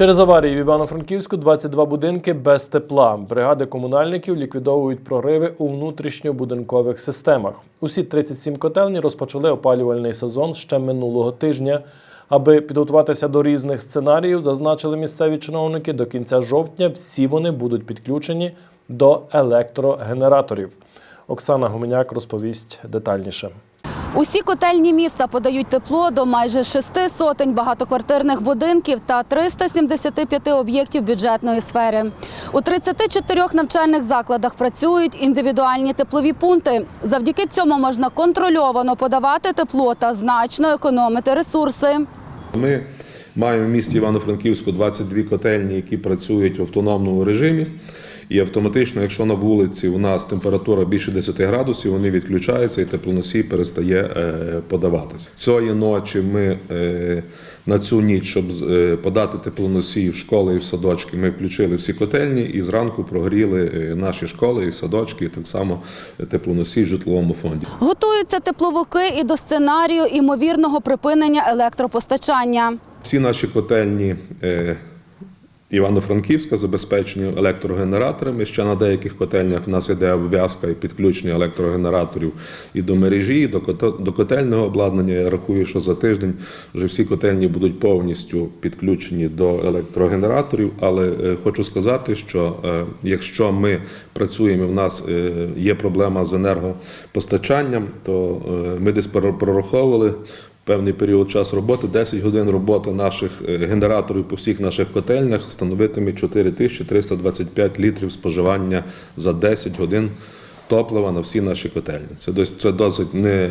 Через аварії в Івано-Франківську 22 будинки без тепла. Бригади комунальників ліквідовують прориви у внутрішньобудинкових системах. Усі 37 котельні розпочали опалювальний сезон ще минулого тижня. Аби підготуватися до різних сценаріїв, зазначили місцеві чиновники, до кінця жовтня всі вони будуть підключені до електрогенераторів. Оксана Гуменяк розповість детальніше. Усі котельні міста подають тепло до майже шести сотень багатоквартирних будинків та 375 об'єктів бюджетної сфери. У 34 навчальних закладах працюють індивідуальні теплові пункти. Завдяки цьому можна контрольовано подавати тепло та значно економити ресурси. Ми маємо в місті Івано-Франківську 22 котельні, які працюють в автономному режимі. І автоматично, якщо на вулиці у нас температура більше 10 градусів, вони відключаються і теплоносій перестає е, подаватися. Цієї ночі ми е, на цю ніч, щоб е, подати теплоносій в школи і в садочки, ми включили всі котельні і зранку прогріли наші школи і садочки, і так само теплоносій в житловому фонді. Готуються тепловики і до сценарію імовірного припинення електропостачання. Всі наші котельні Івано-Франківська забезпечені електрогенераторами. Ще на деяких котельнях в нас іде обв'язка і підключення електрогенераторів і до мережі, і до котельного обладнання. Я рахую, що за тиждень вже всі котельні будуть повністю підключені до електрогенераторів. Але е, хочу сказати, що е, якщо ми працюємо, і в нас е, є проблема з енергопостачанням, то ми десь прораховували певний період часу роботи, 10 годин роботи наших е, генераторів по всіх наших котельнях становитиме 4325 літрів споживання за 10 годин топлива на всі наші котельні. Це досить, це досить не,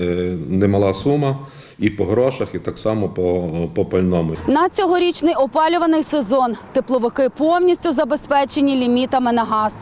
немала сума і по грошах, і так само по, по пальному. На цьогорічний опалюваний сезон тепловики повністю забезпечені лімітами на газ.